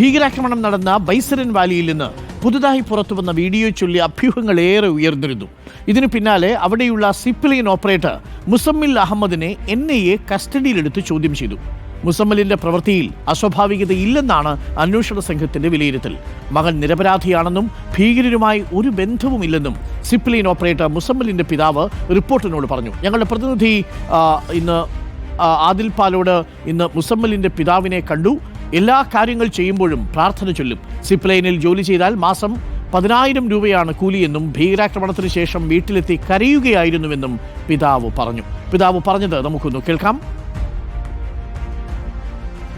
ഭീകരാക്രമണം നടന്ന ബൈസരൻ വാലിയിൽ നിന്ന് പുതുതായി പുറത്തുവന്ന വീഡിയോ ചൊല്ലി അഭ്യൂഹങ്ങൾ ഏറെ ഉയർന്നിരുന്നു. ഇതിനു പിന്നാലെ അവിടെയുള്ള സിപ്ലൈൻ ഓപ്പറേറ്റർ മുസമ്മിൽ അഹമ്മദിനെ എൻ ഐ എ കസ്റ്റഡിയിലെടുത്ത് ചോദ്യം ചെയ്തു. മുസമ്മലിന്റെ പ്രവൃത്തിയിൽ അസ്വാഭാവികതയില്ലെന്നാണ് അന്വേഷണ സംഘത്തിന്റെ വിലയിരുത്തൽ. മകൻ നിരപരാധിയാണെന്നും ഭീകരരുമായി ഒരു ബന്ധവുമില്ലെന്നും സിപ്ലൈൻ ഓപ്പറേറ്റർ മുസമ്മലിന്റെ പിതാവ് റിപ്പോർട്ടിനോട് പറഞ്ഞു. ഞങ്ങളുടെ പ്രതിനിധി ഇന്ന് ആദിൽ പാലോട് ഇന്ന് മുസമ്മലിന്റെ പിതാവിനെ കണ്ടു. എല്ലാ കാര്യങ്ങൾ ചെയ്യുമ്പോഴും പ്രാർത്ഥന ചൊല്ലും സിപ്ലൈനിൽ ജോലി ചെയ്താൽ മാസം പതിനായിരം രൂപയാണ് കൂലിയെന്നും ഭീകരാക്രമണത്തിന് ശേഷം വീട്ടിലെത്തി കരയുകയായിരുന്നുവെന്നും പിതാവ് പറഞ്ഞു പിതാവ് പറഞ്ഞത് നമുക്കൊന്ന് കേൾക്കാം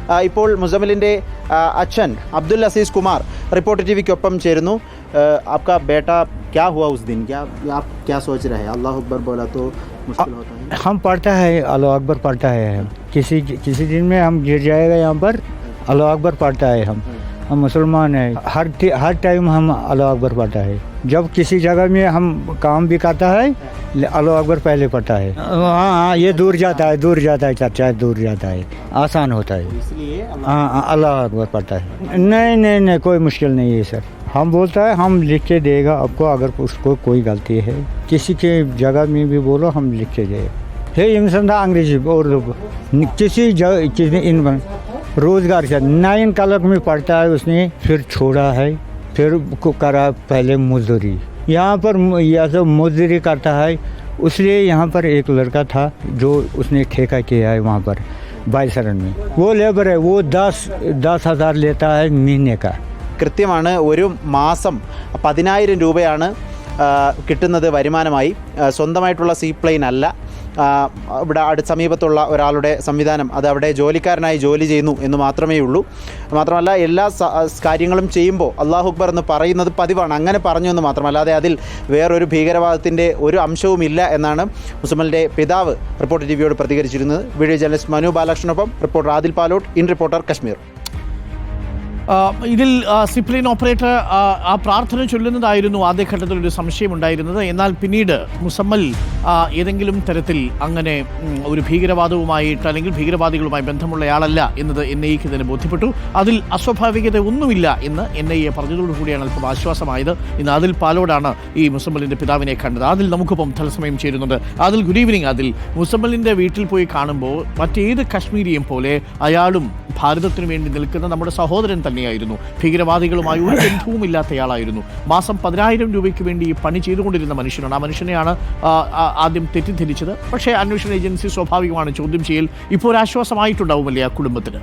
ആ, ഇപ്പോൾ മുസമിലിൻ്റെ ആ, അച്ഛൻ അബ്ദുൽ അസീസ് കുമാർ റിപ്പോർട്ടർ ടി വിക്കൊപ്പം ചേരുന്നു ആ, आपका बेटा क्या हुआ उस दिन क्या आप क्या सोच रहे हैं अल्लाह अकबर बोला तो मुश्किल होता है हम पढ़ता है अल्लाह अकबर पढ़ता है हम किसी किसी दिन में हम गिर जाएगा यहाँ पर अल्लाह अकबर पढ़ता है हम। हम मुसलमान हैं। हर हर टाइम हम अल्लाह अकबर पढ़ता है। जब किसी जगह में हम काम भी करता है अल्लाह अकबर पहले पढ़ता है। हाँ हाँ ये दूर जाता है दूर जाता है चाचा दूर जाता है। आसान होता है। हाँ हाँ, अल्लाह अकबर पढ़ता है। नहीं नहीं नहीं कोई मुश्किल नहीं है सर। हम बोलता है हम लिख के देगा आपको अगर उसको कोई गलती है। किसी के जगह में भी बोलो हम लिख के देगा। है इंसान था अंग्रेज़ी उर्दू किसी जगह किसी इन रोजगार से नाइन कलक में पढ़ता है उसने फिर छोड़ा है फिर को करा पहले मजदूरी यहाँ पर म- यह सब मजदूरी करता है उसलिए यहाँ पर एक लड़का था जो उसने ठेका किया है वहाँ पर बाईसरन में वो लेबर है वो दस दस हज़ार लेता है महीने का കൃത്യമാണ് ഒരു മാസം പതിനായിരം രൂപയാണ് ആ, കിട്ടുന്നത് വരുമാനമായി ആ, സ്വന്തമായിട്ടുള്ള സീ പ്ലെയിൻ അല്ല ആ, ഇവിടെ അടുത്ത സമീപത്തുള്ള ഒരാളുടെ സംവിധാനം. അത് അവിടെ ജോലിക്കാരനായി ജോലി ചെയ്യുന്നു എന്ന് മാത്രമേ ഉള്ളൂ. മാത്രമല്ല എല്ലാ കാര്യങ്ങളും ചെയ്യുമ്പോൾ അള്ളാഹു അക്ബർ എന്ന് പറയുന്നത് പതിവാണ്. അങ്ങനെ പറഞ്ഞു എന്ന് മാത്രമല്ല അല്ലാതെ അതിൽ വേറൊരു ഭീകരവാദത്തിന്റെ ഒരു അംശവുമില്ല എന്നാണ് മുസമ്മലിന്റെ പിതാവ് റിപ്പോർട്ട് ടി വിയോട് പ്രതികരിച്ചിരുന്നത്. Video journalist Manu ബാലകൃഷ്ണനൊപ്പം reporter Adil Palot. In reporter Kashmir. ഇതിൽ സിപ്ലിൻ ഓപ്പറേറ്റർ ആ, പ്രാർത്ഥന ചൊല്ലുന്നതായിരുന്നു ആദ്യഘട്ടത്തിൽ ഒരു സംശയമുണ്ടായിരുന്നത്. എന്നാൽ പിന്നീട് മുസമ്മൽ ഏതെങ്കിലും തരത്തിൽ അങ്ങനെ ഒരു ഭീകരവാദവുമായിട്ട് അല്ലെങ്കിൽ ഭീകരവാദികളുമായി ബന്ധമുള്ളയാളല്ല എന്നത് എൻ ഐക്ക് തന്നെ ബോധ്യപ്പെട്ടു. അതിൽ അസ്വാഭാവികത ഒന്നുമില്ല എന്ന് എൻ ഐ എ പറഞ്ഞതോടുകൂടിയാണ് അല്പം ആശ്വാസമായത്. ഇന്ന് അതിൽ പാലോടാണ് ഈ മുസമ്മലിന്റെ പിതാവിനെ കണ്ടത്. അതിൽ നമുക്കിപ്പം തത്സമയം ചേരുന്നുണ്ട്. അതിൽ ഗുഡ് ഈവനിങ് അതിൽ മുസമ്മലിന്റെ വീട്ടിൽ പോയി കാണുമ്പോൾ മറ്റേത് കശ്മീരിയും പോലെ അയാളും ഭാരതത്തിനു വേണ്ടി നിൽക്കുന്ന നമ്മുടെ സഹോദരൻ തന്നെയായിരുന്നു. ഭീകരവാദികളുമായി ഒരു ബന്ധവുമില്ലാത്തയാളായിരുന്നു. മാസം പതിനായിരം രൂപയ്ക്ക് വേണ്ടി പണി ചെയ്തുകൊണ്ടിരുന്ന മനുഷ്യനാണ്. ആ മനുഷ്യനെയാണ് ആദ്യം തെറ്റിദ്ധരിച്ചത്. പക്ഷേ അന്വേഷണ ഏജൻസി സ്വാഭാവികമാണ് ചോദ്യം ചെയ്യൽ ഇപ്പോൾ ഒരു ആശ്വാസമായിട്ടുണ്ടാവുമല്ലേ ആ കുടുംബത്തിന്?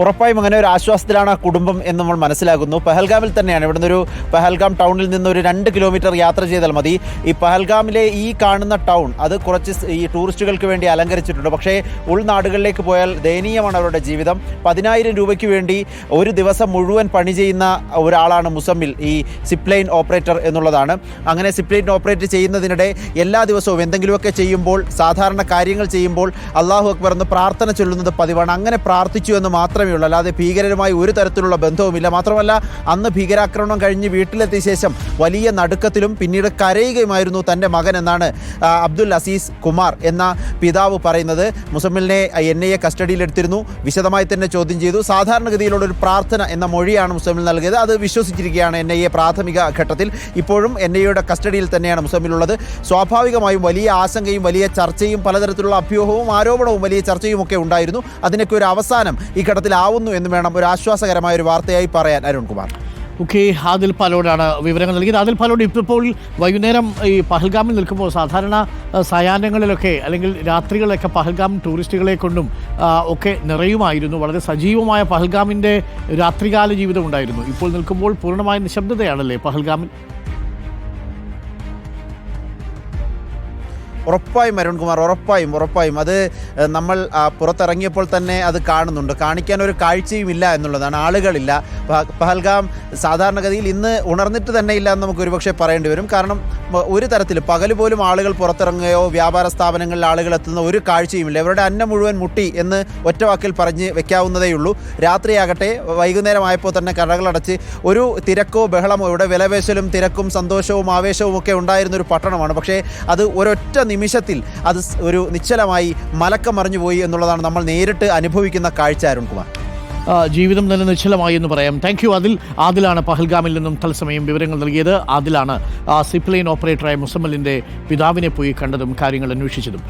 ഉറപ്പായും അങ്ങനെ ഒരു ആശ്വാസത്തിലാണ് ആ കുടുംബം എന്ന് നമ്മൾ മനസ്സിലാക്കുന്നു പഹൽഗാമിൽ തന്നെയാണ്. ഇവിടുന്ന് ഒരു പഹൽഗാം ടൗണിൽ നിന്ന് ഒരു രണ്ട് കിലോമീറ്റർ യാത്ര ചെയ്താൽ മതി. ഈ പഹൽഗാമിലെ ഈ കാണുന്ന ടൗൺ അത് കുറച്ച് ഈ ടൂറിസ്റ്റുകൾക്ക് വേണ്ടി അലങ്കരിച്ചിട്ടുണ്ട്. പക്ഷേ ഉൾനാടുകളിലേക്ക് പോയാൽ ദയനീയമാണ് അവരുടെ ജീവിതം. പതിനായിരം രൂപയ്ക്ക് വേണ്ടി ഒരു ദിവസം മുഴുവൻ പണി ചെയ്യുന്ന ഒരാളാണ് മുസമ്മിൽ ഈ സിപ്ലൈൻ ഓപ്പറേറ്റർ എന്നുള്ളതാണ്. അങ്ങനെ സിപ്ലൈൻ ഓപ്പറേറ്റ് ചെയ്യുന്നതിനിടെ എല്ലാ ദിവസവും എന്തെങ്കിലുമൊക്കെ ചെയ്യുമ്പോൾ സാധാരണ കാര്യങ്ങൾ ചെയ്യുമ്പോൾ അള്ളാഹു അക്ബർ എന്ന് പ്രാർത്ഥന ചൊല്ലുന്നത് പതിവാണ്. അങ്ങനെ പ്രാർത്ഥിച്ചു എന്ന് മാത്രമേ ഉള്ളൂ അല്ലാതെ ഭീകരരുമായി ഒരു തരത്തിലുള്ള ബന്ധവുമില്ല. മാത്രമല്ല അന്ന് ഭീകരാക്രമണം കഴിഞ്ഞ് വീട്ടിലെത്തിയ ശേഷം വലിയ നടുക്കത്തിലും പിന്നീട് കരയുകയുമായിരുന്നു തന്റെ മകൻ എന്നാണ് അബ്ദുൽ അസീസ് കുമാർ എന്ന പിതാവ് പറയുന്നത്. മുസമ്മിലിനെ എൻ ഐ എ കസ്റ്റഡിയിലെടുത്തിരുന്നു. വിശദമായി തന്നെ ചോദ്യം ചെയ്തു. സാധാരണഗതിയിലുള്ള ഒരു പ്രാർത്ഥന എന്ന മൊഴിയാണ് മുസമ്മിൽ നൽകിയത്. അത് വിശ്വസിച്ചിരിക്കുകയാണ് എൻ ഐ എ പ്രാഥമിക ഘട്ടത്തിൽ. ഇപ്പോഴും എൻ ഐ എയുടെ കസ്റ്റഡിയിൽ തന്നെയാണ് മുസമ്മിലുള്ളത്. സ്വാഭാവികമായും വലിയ ആശങ്കയും വലിയ ചർച്ചയും പലതരത്തിലുള്ള അഭ്യൂഹവും ആരോപണവും വലിയ ചർച്ചയും ഒക്കെ ഉണ്ടായിരുന്നു. അതിനൊക്കെ ഒരു അവസാനം ഈ ഘട്ടത്തിലാവുന്നു എന്ന് വേണം ഒരു ആശ്വാസകരമായ ഒരു വാർത്തയായി പറയാൻ അരുൺകുമാർ ഓക്കെ ആദിൽ പാലോടാണ് വിവരങ്ങൾ നൽകിയത്. ആദിൽ പാലോട് ഇപ്പോൾ വൈകുന്നേരം ഈ പഹൽഗാമിൽ നിൽക്കുമ്പോൾ സാധാരണ സയാനങ്ങളിലൊക്കെ അല്ലെങ്കിൽ രാത്രികളിലൊക്കെ പഹൽഗാം ടൂറിസ്റ്റുകളെ കൊണ്ടും ഒക്കെ നിറയുമായിരുന്നു. വളരെ സജീവമായ പഹൽഗാമിന്റെ രാത്രികാല ജീവിതം ഉണ്ടായിരുന്നു. ഇപ്പോൾ നിൽക്കുമ്പോൾ പൂർണമായ നിശബ്ദതയാണല്ലേ പഹൽഗാമിൽ? ഉറപ്പായും അരുൺ കുമാർ ഉറപ്പായും ഉറപ്പായും. അത് നമ്മൾ പുറത്തിറങ്ങിയപ്പോൾ തന്നെ അത് കാണുന്നുണ്ട്. കാണിക്കാൻ ഒരു കാഴ്ചയും ഇല്ല എന്നുള്ളതാണ്. ആളുകളില്ല. പഹൽഗാം സാധാരണഗതിയിൽ ഇന്ന് ഉണർന്നിട്ട് തന്നെ ഇല്ല എന്ന് നമുക്ക് ഒരുപക്ഷെ പറയേണ്ടി വരും. കാരണം ഒരു തരത്തിൽ പകൽ പോലും ആളുകൾ പുറത്തിറങ്ങുകയോ വ്യാപാര സ്ഥാപനങ്ങളിൽ ആളുകൾ എത്തുന്ന ഒരു കാഴ്ചയുമില്ല ഇവരുടെ അന്നം മുഴുവൻ മുട്ടി എന്ന് ഒറ്റവാക്കിൽ പറഞ്ഞ് വെക്കാവുന്നതേ ഉള്ളൂ. രാത്രിയാകട്ടെ വൈകുന്നേരമായപ്പോൾ തന്നെ കടകളടച്ച് ഒരു തിരക്കോ ബഹളമോ ഇവിടെ വിലവേശലും തിരക്കും സന്തോഷവും ആവേശവും ഒക്കെ ഉണ്ടായിരുന്ന ഒരു പട്ടണമാണ്. പക്ഷേ അത് ഒരൊറ്റ നിമിഷത്തിൽ അത് ഒരു നിശ്ചലമായി മലക്കം മറിഞ്ഞു പോയി എന്നുള്ളതാണ് നമ്മൾ നേരിട്ട് അനുഭവിക്കുന്ന കാഴ്ച അരുൺകുമാർ. ജീവിതം തന്നെ നിശ്ചലമായി എന്ന് പറയാം. താങ്ക് യു അതിൽ ആദിലാണ് പഹൽഗാമിൽ നിന്നും തത്സമയം വിവരങ്ങൾ നൽകിയത്. ആദിലാണ് സിപ്ലൈൻ ഓപ്പറേറ്ററായ മുസമ്മലിന്റെ പിതാവിനെ പോയി കണ്ടതും കാര്യങ്ങൾ അന്വേഷിച്ചതും.